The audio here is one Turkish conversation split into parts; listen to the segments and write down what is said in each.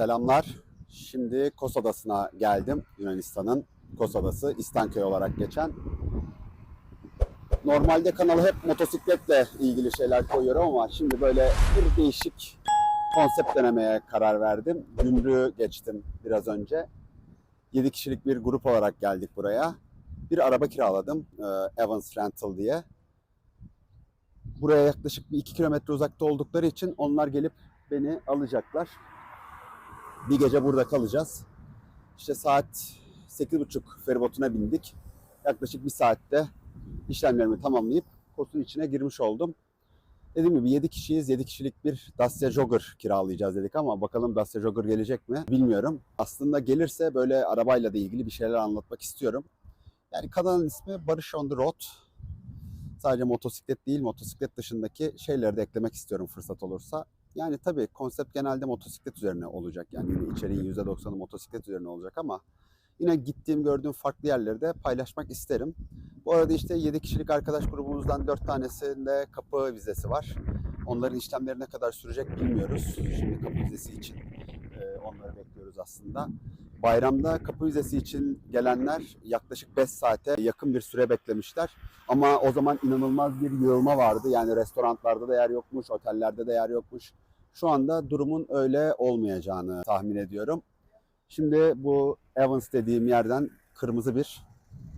Selamlar. Şimdi Kos Adası'na geldim. Yunanistan'ın Kos Adası, İstanköy olarak geçen. Normalde kanala hep motosikletle ilgili şeyler koyuyorum ama şimdi böyle bir değişik konsept denemeye karar verdim. Gümrüğü geçtim biraz önce. 7 kişilik bir grup olarak geldik buraya. Bir araba kiraladım. e, Evans Rental diye. Buraya yaklaşık bir 2 kilometre uzakta oldukları için onlar gelip beni alacaklar. Bir gece burada kalacağız. İşte saat 8.30 feribotuna bindik. Yaklaşık bir saatte işlemlerimi tamamlayıp Kos'un içine girmiş oldum. Dediğim gibi 7 kişiyiz. 7 kişilik bir Dacia Jogger kiralayacağız dedik ama bakalım Dacia Jogger gelecek mi bilmiyorum. Aslında gelirse böyle arabayla da ilgili bir şeyler anlatmak istiyorum. Yani kanalın ismi Barış on the Road. Sadece motosiklet değil, motosiklet dışındaki şeyleri de eklemek istiyorum fırsat olursa. Yani tabii konsept genelde motosiklet üzerine olacak. Yani yine içeriğin %90'ı motosiklet üzerine olacak ama yine gittiğim, gördüğüm farklı yerleri de paylaşmak isterim. Bu arada işte 7 kişilik arkadaş grubumuzdan 4 tanesinde kapı vizesi var. Onların işlemleri ne kadar sürecek bilmiyoruz. Şimdi kapı vizesi için onları bekliyoruz aslında. Bayramda kapı vizesi için gelenler yaklaşık 5 saate yakın bir süre beklemişler. Ama o zaman inanılmaz bir yığılma vardı. Yani restoranlarda da yer yokmuş, otellerde de yer yokmuş. Şu anda durumun öyle olmayacağını tahmin ediyorum. Şimdi bu Evans dediğim yerden kırmızı bir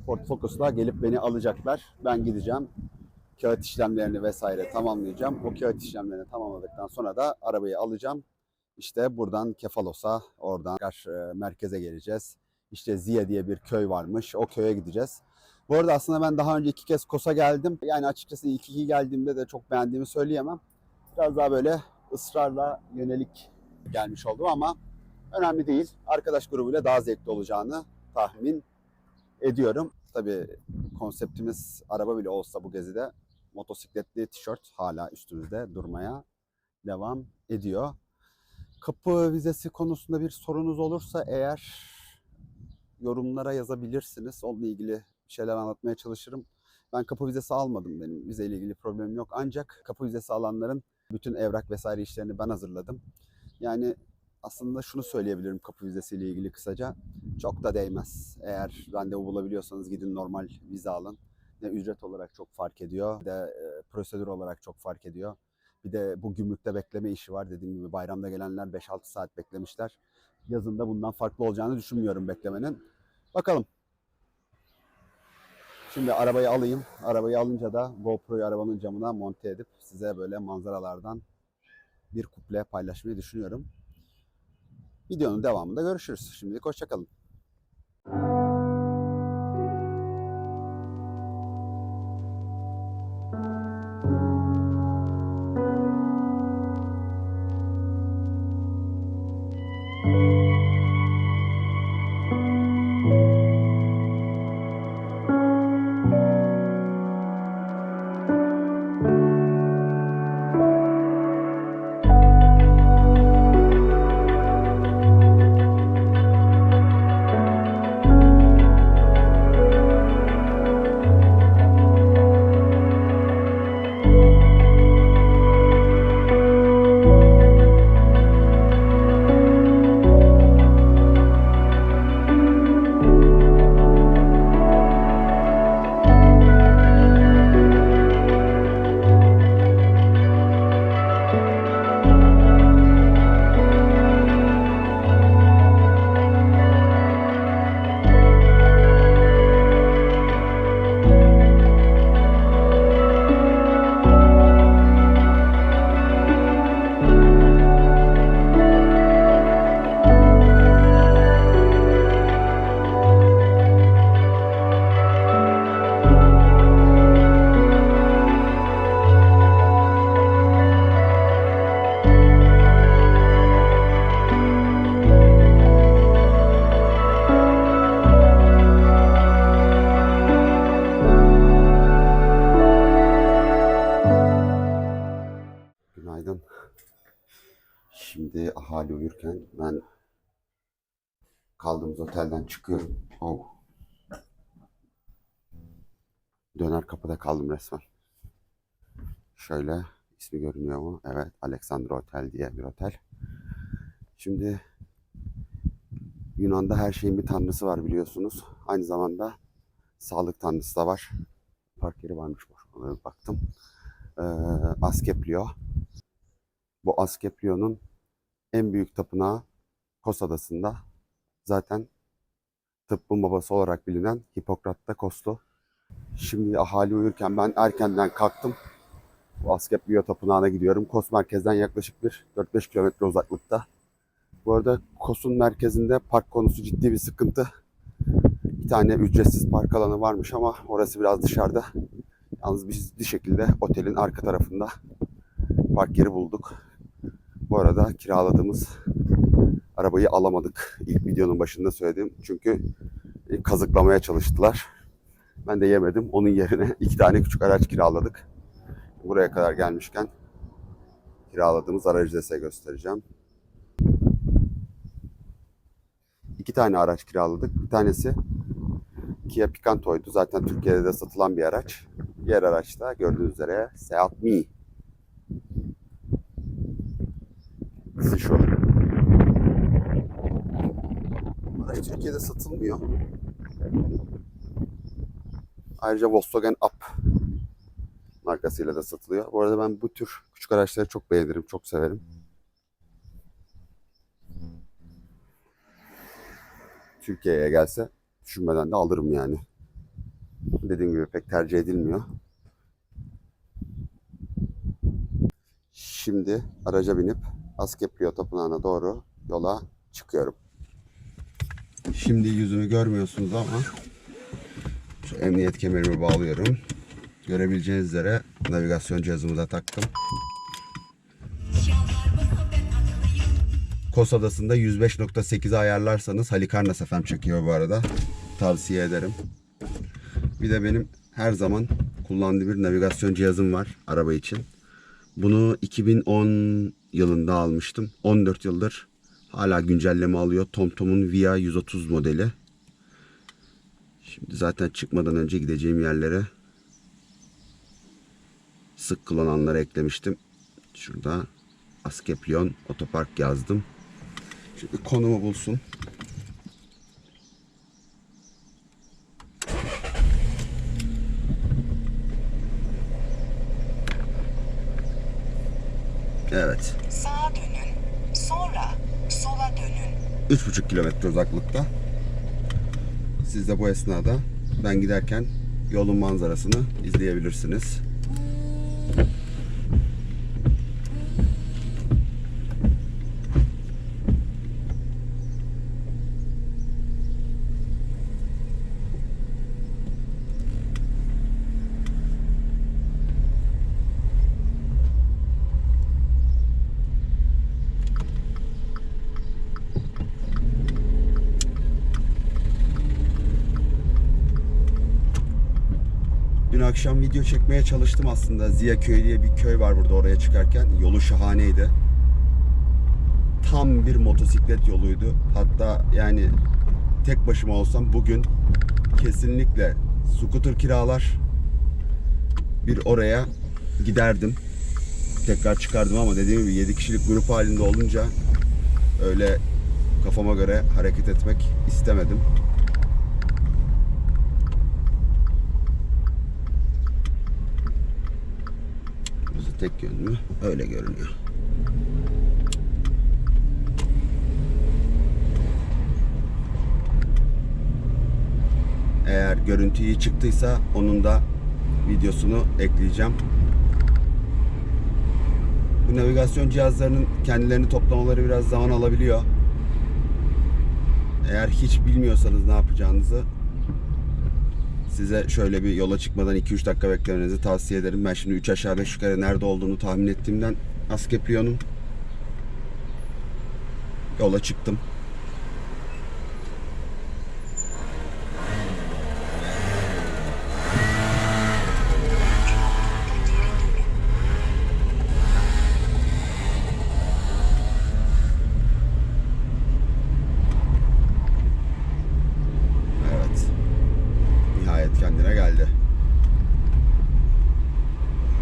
Ford Focus'la gelip beni alacaklar. Ben gideceğim. Kağıt işlemlerini vesaire tamamlayacağım. O kağıt işlemlerini tamamladıktan sonra da arabayı alacağım. İşte buradan Kefalos'a, oradan tekrar, e, merkeze geleceğiz. İşte Ziya diye bir köy varmış. O köye gideceğiz. Bu arada aslında ben daha önce iki kez Kos'a geldim. Yani açıkçası ilk iki geldiğimde de çok beğendiğimi söyleyemem. Biraz daha böyle ısrarla yönelik gelmiş oldum ama önemli değil. Arkadaş grubuyla daha zevkli olacağını tahmin ediyorum. Tabii konseptimiz araba bile olsa bu gezide motosikletli tişört hala üstümüzde durmaya devam ediyor. Kapı vizesi konusunda bir sorunuz olursa eğer yorumlara yazabilirsiniz. Onunla ilgili şeyler anlatmaya çalışırım. Ben kapı vizesi almadım benim. Vizeyle ilgili problemim yok. Ancak kapı vizesi alanların bütün evrak vesaire işlerini ben hazırladım. Yani aslında şunu söyleyebilirim kapı vizesiyle ilgili kısaca. Çok da değmez. Eğer randevu bulabiliyorsanız gidin normal vize alın. Ne ücret olarak çok fark ediyor, ne de e, prosedür olarak çok fark ediyor. Bir de bu gümrükte bekleme işi var. Dediğim gibi bayramda gelenler 5-6 saat beklemişler. Yazında bundan farklı olacağını düşünmüyorum beklemenin. Bakalım. Şimdi arabayı alayım. Arabayı alınca da GoPro'yu arabanın camına monte edip size böyle manzaralardan bir kuple paylaşmayı düşünüyorum. Videonun devamında görüşürüz. Şimdilik hoşçakalın. Günaydın. Otelden çıkıyorum. Oh. Döner kapıda kaldım resmen. Şöyle ismi görünüyor mu? Evet, Alexandra Otel diye bir otel. Şimdi Yunan'da her şeyin bir tanrısı var biliyorsunuz. Aynı zamanda sağlık tanrısı da var. Park yeri varmış boş. Baktım. Ee, Askeplio. Bu Askeplio'nun en büyük tapınağı Kos Adası'nda. Zaten tıbbın babası olarak bilinen Hipokrat'ta Koslu. Şimdi ahali uyurken ben erkenden kalktım. Bu Askeplio Tapınağı'na gidiyorum. Kos merkezden yaklaşık bir 4-5 kilometre uzaklıkta. Bu arada Kos'un merkezinde park konusu ciddi bir sıkıntı. Bir tane ücretsiz park alanı varmış ama orası biraz dışarıda. Yalnız biz bir şekilde otelin arka tarafında park yeri bulduk. Bu arada kiraladığımız arabayı alamadık. İlk videonun başında söyledim. Çünkü kazıklamaya çalıştılar. Ben de yemedim. Onun yerine iki tane küçük araç kiraladık. Buraya kadar gelmişken kiraladığımız aracı da size göstereceğim. İki tane araç kiraladık. Bir tanesi Kia Picanto'ydu. Zaten Türkiye'de de satılan bir araç. Diğer araç da gördüğünüz üzere Seat Mii. Size şu. Araç Türkiye'de satılmıyor. Ayrıca Volkswagen Up markasıyla da satılıyor. Bu arada ben bu tür küçük araçları çok beğenirim, çok severim. Türkiye'ye gelse düşünmeden de alırım yani. Dediğim gibi pek tercih edilmiyor. Şimdi araca binip Askeplio Tapınağı'na doğru yola çıkıyorum. Şimdi yüzümü görmüyorsunuz ama şu emniyet kemerimi bağlıyorum. Görebileceğiniz üzere navigasyon cihazımı da taktım. Kos Adası'nda 105.8'e ayarlarsanız Halikarnas FM çekiyor bu arada. Tavsiye ederim. Bir de benim her zaman kullandığım bir navigasyon cihazım var araba için. Bunu 2010 yılında almıştım. 14 yıldır hala güncelleme alıyor. TomTom'un Via 130 modeli. Şimdi zaten çıkmadan önce gideceğim yerlere sık kullananlara eklemiştim. Şurada Askeplyon Otopark yazdım. Şimdi konumu bulsun. Evet. 3,5 kilometre uzaklıkta. Siz de bu esnada ben giderken yolun manzarasını izleyebilirsiniz. Akşam video çekmeye çalıştım aslında. Ziya Köy diye bir köy var burada oraya çıkarken. Yolu şahaneydi. Tam bir motosiklet yoluydu. Hatta yani tek başıma olsam bugün kesinlikle scooter kiralar bir oraya giderdim. Tekrar çıkardım ama dediğim gibi 7 kişilik grup halinde olunca öyle kafama göre hareket etmek istemedim. Tek yönlü. Öyle görünüyor. Eğer görüntü iyi çıktıysa onun da videosunu ekleyeceğim. Bu navigasyon cihazlarının kendilerini toplamaları biraz zaman alabiliyor. Eğer hiç bilmiyorsanız ne yapacağınızı size şöyle bir yola çıkmadan 2-3 dakika beklemenizi tavsiye ederim. Ben şimdi 3 aşağı 5 yukarı nerede olduğunu tahmin ettiğimden Askeplion'un yola çıktım. geldi.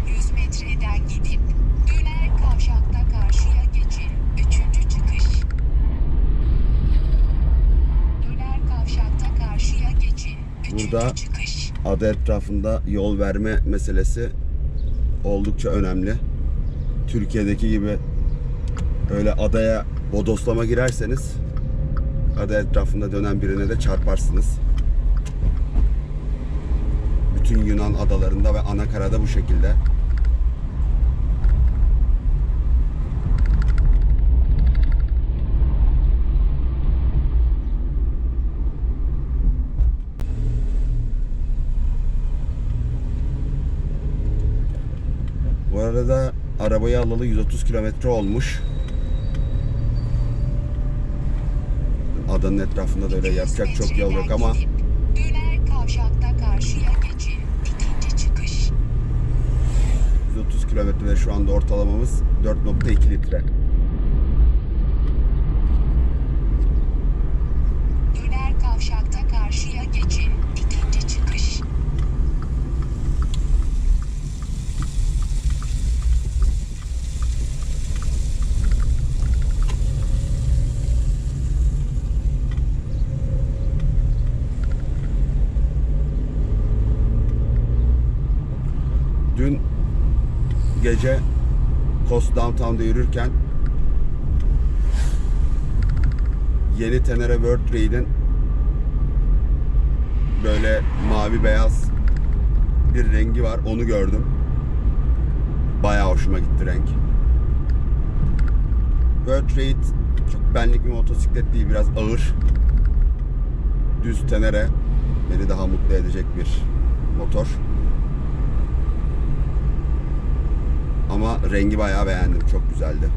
100 metreden gidip döner kavşakta karşıya geçin. Üçüncü çıkış. Döner kavşakta karşıya geçin. Üçüncü Burada çıkış. ada etrafında yol verme meselesi oldukça önemli. Türkiye'deki gibi öyle adaya bodoslama girerseniz ada etrafında dönen birine de çarparsınız. Bütün Yunan adalarında ve anakarada bu şekilde. Bu arada arabayı alalı 130 kilometre olmuş. Adanın etrafında da öyle yapacak çok yol yok ama Gidip, Döner kavşakta karşıya geçin. İkinci çıkış. 130 kilometre ve şu anda ortalamamız 4.2 litre. Döner kavşakta karşıya geçin. İkinci çıkış. Dün gece Coast Downtown'da yürürken yeni Tenere World Trade'in böyle mavi beyaz bir rengi var. Onu gördüm. Bayağı hoşuma gitti renk. World Trade çok benlik bir motosiklet değil. Biraz ağır. Düz Tenere beni daha mutlu edecek bir motor. Ama rengi bayağı beğendim. Çok güzeldi.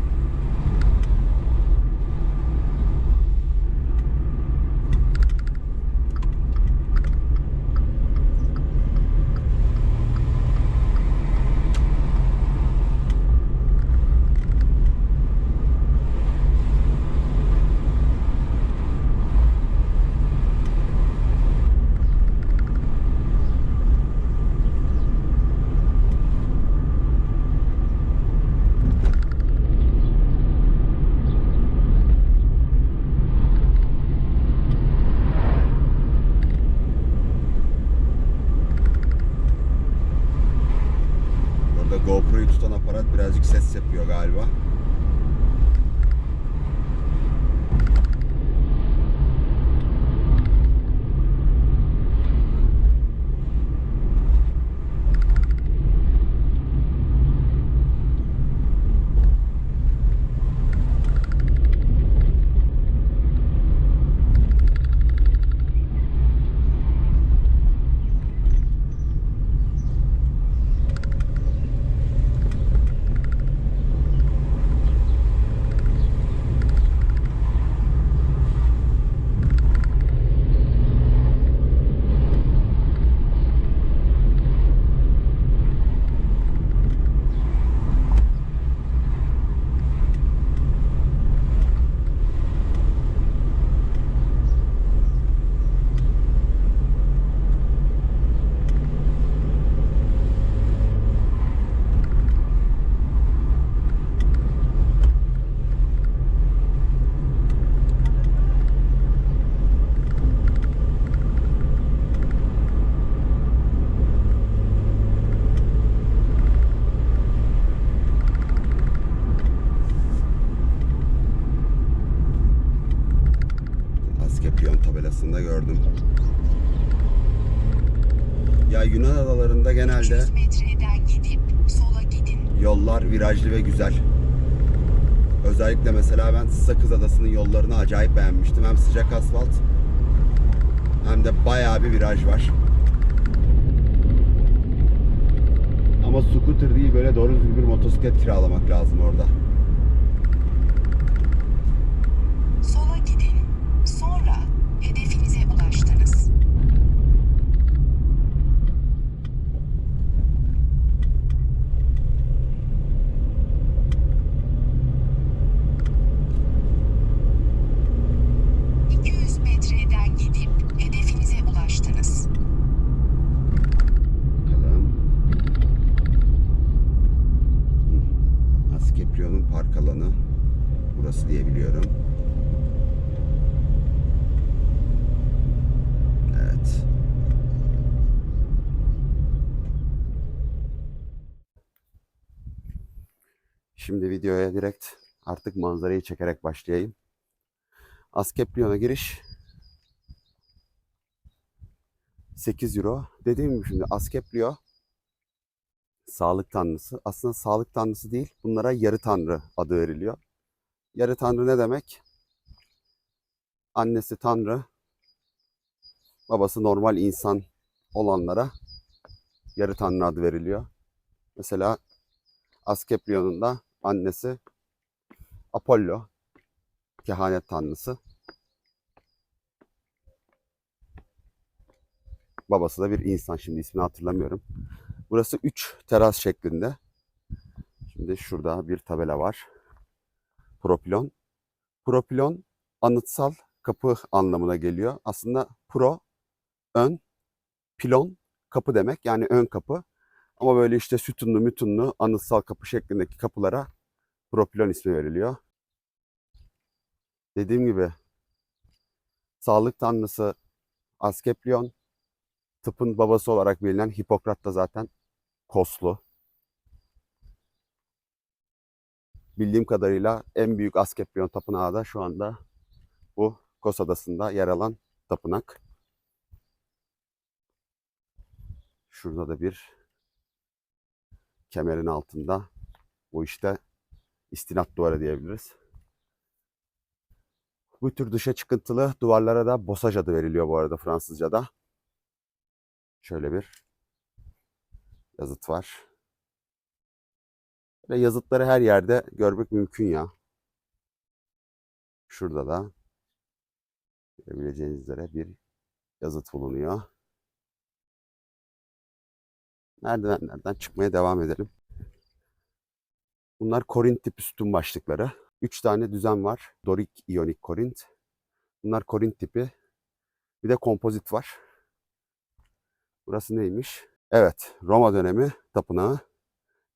Virajlı ve güzel. Özellikle mesela ben Sakız Adası'nın yollarını acayip beğenmiştim. Hem sıcak asfalt hem de bayağı bir viraj var. Ama scooter değil böyle doğru düzgün bir motosiklet kiralamak lazım orada. Sola gidin. Sonra hedefinize ulaştınız. ...200 metreden gidip hedefinize ulaştınız. Bakalım. Hı. Askeprion'un Şimdi videoya direkt artık manzarayı çekerek başlayayım. Askeplion'a giriş 8 euro. Dediğim gibi şimdi Askeplio sağlık tanrısı. Aslında sağlık tanrısı değil. Bunlara yarı tanrı adı veriliyor. Yarı tanrı ne demek? Annesi tanrı, babası normal insan olanlara yarı tanrı adı veriliyor. Mesela Askeplion'un da annesi Apollo, kehanet tanrısı. Babası da bir insan. Şimdi ismini hatırlamıyorum. Burası 3 teras şeklinde. Şimdi şurada bir tabela var. Propilon. Propilon anıtsal kapı anlamına geliyor. Aslında pro ön, pilon kapı demek. Yani ön kapı. Ama böyle işte sütunlu mütunlu anıtsal kapı şeklindeki kapılara propilon ismi veriliyor. Dediğim gibi sağlık tanrısı Askeplion, tıpın babası olarak bilinen Hipokrat da zaten Koslu. Bildiğim kadarıyla en büyük Askeplion tapınağı da şu anda bu Kos Adası'nda yer alan tapınak. Şurada da bir kemerin altında bu işte istinat duvarı diyebiliriz. Bu tür dışa çıkıntılı duvarlara da bosaj adı veriliyor bu arada Fransızca'da. Şöyle bir yazıt var. Ve yazıtları her yerde görmek mümkün ya. Şurada da görebileceğiniz üzere bir yazıt bulunuyor. Merdivenlerden çıkmaya devam edelim. Bunlar Korint tipi sütun başlıkları. Üç tane düzen var. Dorik, iyonik, Korint. Bunlar Korint tipi. Bir de kompozit var. Burası neymiş? Evet, Roma dönemi tapınağı.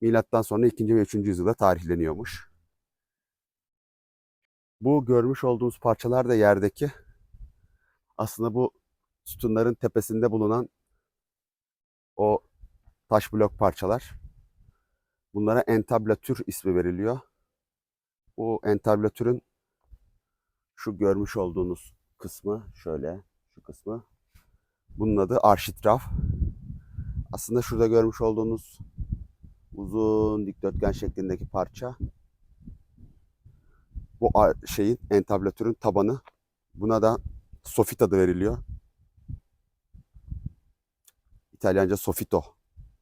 Milattan sonra 2. ve 3. yüzyılda tarihleniyormuş. Bu görmüş olduğunuz parçalar da yerdeki aslında bu sütunların tepesinde bulunan o taş blok parçalar. Bunlara entablatür ismi veriliyor. Bu entablatürün şu görmüş olduğunuz kısmı şöyle şu kısmı bunun adı arşitraf. Aslında şurada görmüş olduğunuz uzun dikdörtgen şeklindeki parça bu şeyin entablatürün tabanı. Buna da sofit adı veriliyor. İtalyanca sofito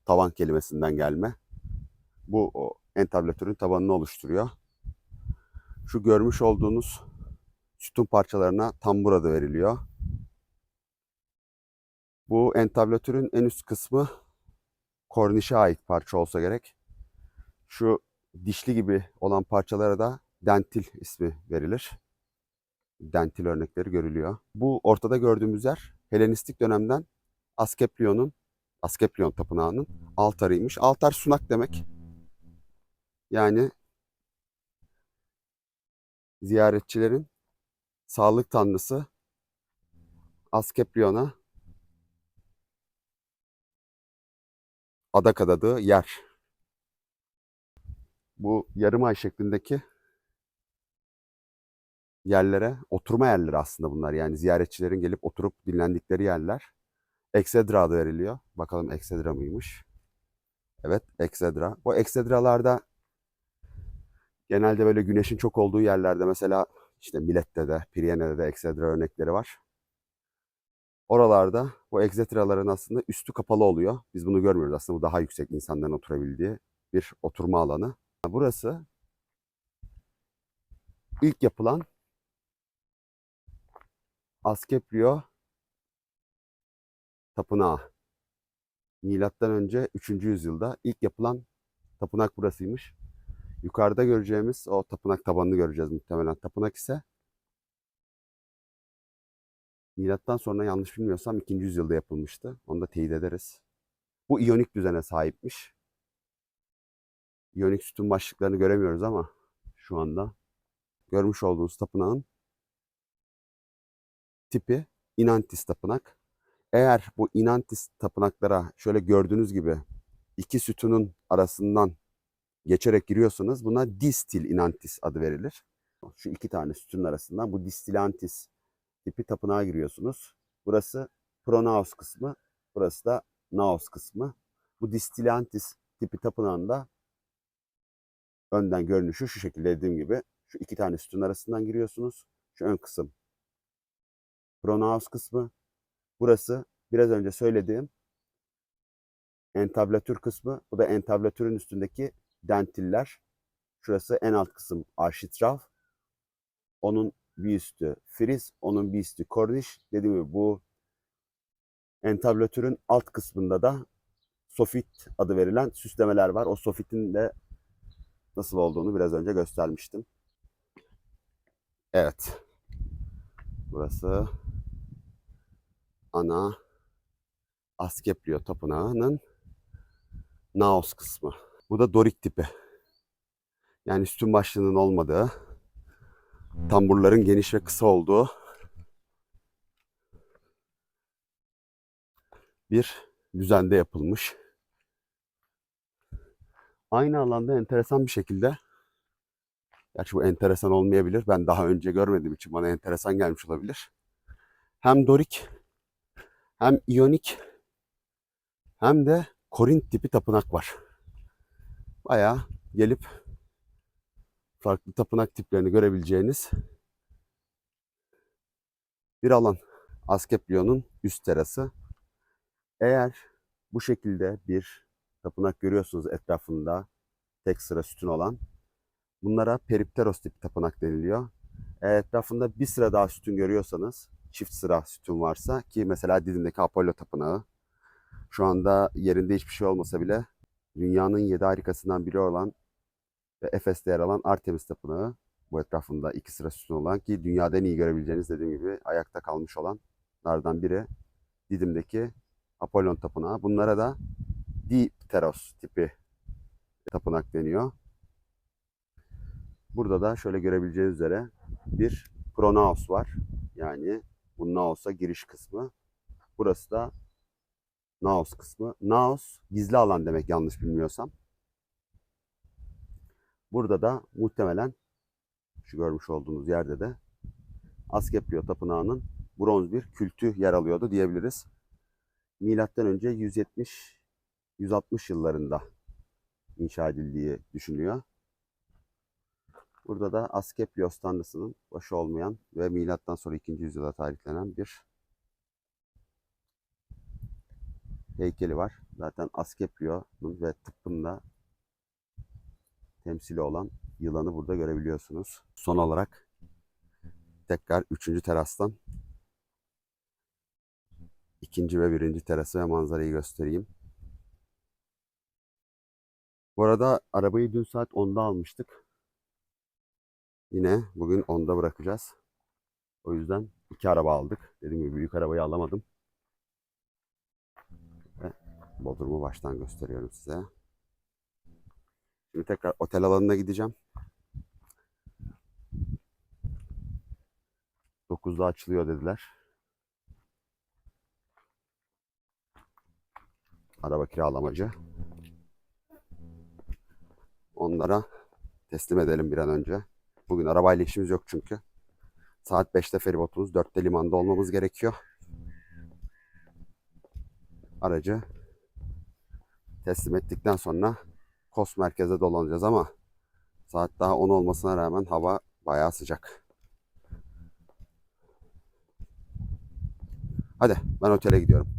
tavan kelimesinden gelme. Bu entablatörün tabanını oluşturuyor. Şu görmüş olduğunuz sütun parçalarına tambur adı veriliyor. Bu entablatörün en üst kısmı kornişe ait parça olsa gerek. Şu dişli gibi olan parçalara da dentil ismi verilir. Dentil örnekleri görülüyor. Bu ortada gördüğümüz yer Helenistik dönemden Askeplion'un Askeplion tapınağının altarıymış. Altar sunak demek. Yani ziyaretçilerin sağlık tanrısı Askeplion'a adak adadığı yer. Bu yarım ay şeklindeki yerlere oturma yerleri aslında bunlar. Yani ziyaretçilerin gelip oturup dinlendikleri yerler. Eksedra adı veriliyor. Bakalım eksedra mıymış? Evet, eksedra. Bu eksedralarda genelde böyle güneşin çok olduğu yerlerde mesela işte Milet'te de, Priyene'de de eksedra örnekleri var. Oralarda bu eksedraların aslında üstü kapalı oluyor. Biz bunu görmüyoruz aslında. Bu daha yüksek insanların oturabildiği bir oturma alanı. Burası ilk yapılan Askeprio tapınağı. Milattan önce 3. yüzyılda ilk yapılan tapınak burasıymış. Yukarıda göreceğimiz o tapınak tabanını göreceğiz muhtemelen. Tapınak ise milattan sonra yanlış bilmiyorsam 2. yüzyılda yapılmıştı. Onu da teyit ederiz. Bu iyonik düzene sahipmiş. İyonik sütun başlıklarını göremiyoruz ama şu anda görmüş olduğunuz tapınağın tipi Inantis tapınak. Eğer bu Inantis tapınaklara şöyle gördüğünüz gibi iki sütunun arasından geçerek giriyorsanız buna distil inantis adı verilir. Şu iki tane sütunun arasından bu distilantis tipi tapınağa giriyorsunuz. Burası pronaos kısmı, burası da naos kısmı. Bu distilantis tipi tapınağında önden görünüşü şu şekilde dediğim gibi şu iki tane sütun arasından giriyorsunuz. Şu ön kısım pronaos kısmı. Burası biraz önce söylediğim entablatür kısmı. Bu da entablatürün üstündeki dentiller. Şurası en alt kısım arşitrav. Onun bir üstü friz, onun bir üstü korniş. Dediğim gibi bu entablatürün alt kısmında da sofit adı verilen süslemeler var. O sofitin de nasıl olduğunu biraz önce göstermiştim. Evet. Burası ana Askeplio Tapınağı'nın Naos kısmı. Bu da Dorik tipi. Yani sütun başlığının olmadığı, tamburların geniş ve kısa olduğu bir düzende yapılmış. Aynı alanda enteresan bir şekilde Gerçi bu enteresan olmayabilir. Ben daha önce görmediğim için bana enteresan gelmiş olabilir. Hem Dorik hem İyonik hem de Korint tipi tapınak var. Bayağı gelip farklı tapınak tiplerini görebileceğiniz bir alan. Askeplion'un üst terası. Eğer bu şekilde bir tapınak görüyorsunuz etrafında tek sıra sütun olan Bunlara peripteros tipi tapınak deniliyor. Eğer etrafında bir sıra daha sütun görüyorsanız, çift sıra sütun varsa ki mesela Didim'deki Apollo Tapınağı şu anda yerinde hiçbir şey olmasa bile dünyanın yedi harikasından biri olan ve Efes'te yer alan Artemis Tapınağı bu etrafında iki sıra sütun olan ki dünyada en iyi görebileceğiniz dediğim gibi ayakta kalmış olanlardan biri Didim'deki Apollon Tapınağı. Bunlara da Dipteros tipi tapınak deniyor. Burada da şöyle görebileceğiniz üzere bir pronaos var. Yani bu naos'a giriş kısmı. Burası da naos kısmı. Naos gizli alan demek yanlış bilmiyorsam. Burada da muhtemelen şu görmüş olduğunuz yerde de Askeplio Tapınağı'nın bronz bir kültü yer alıyordu diyebiliriz. Milattan önce 170 160 yıllarında inşa edildiği düşünülüyor. Burada da Askeplios tanrısının başı olmayan ve milattan sonra 2. yüzyıla tarihlenen bir heykeli var. Zaten Askeplio'nun ve tıbbında temsili olan yılanı burada görebiliyorsunuz. Son olarak tekrar 3. terastan ikinci ve birinci terası ve manzarayı göstereyim. Bu arada arabayı dün saat 10'da almıştık. Yine bugün 10'da bırakacağız. O yüzden iki araba aldık. Dediğim gibi büyük arabayı alamadım. Bodrum'u baştan gösteriyorum size. Şimdi tekrar otel alanına gideceğim. 9'da açılıyor dediler. Araba kiralamacı. Onlara teslim edelim bir an önce. Bugün arabayla işimiz yok çünkü. Saat 5'te feribotumuz, 4'te limanda olmamız gerekiyor. Aracı teslim ettikten sonra Kos merkeze dolanacağız ama saat daha 10 olmasına rağmen hava bayağı sıcak. Hadi ben otele gidiyorum.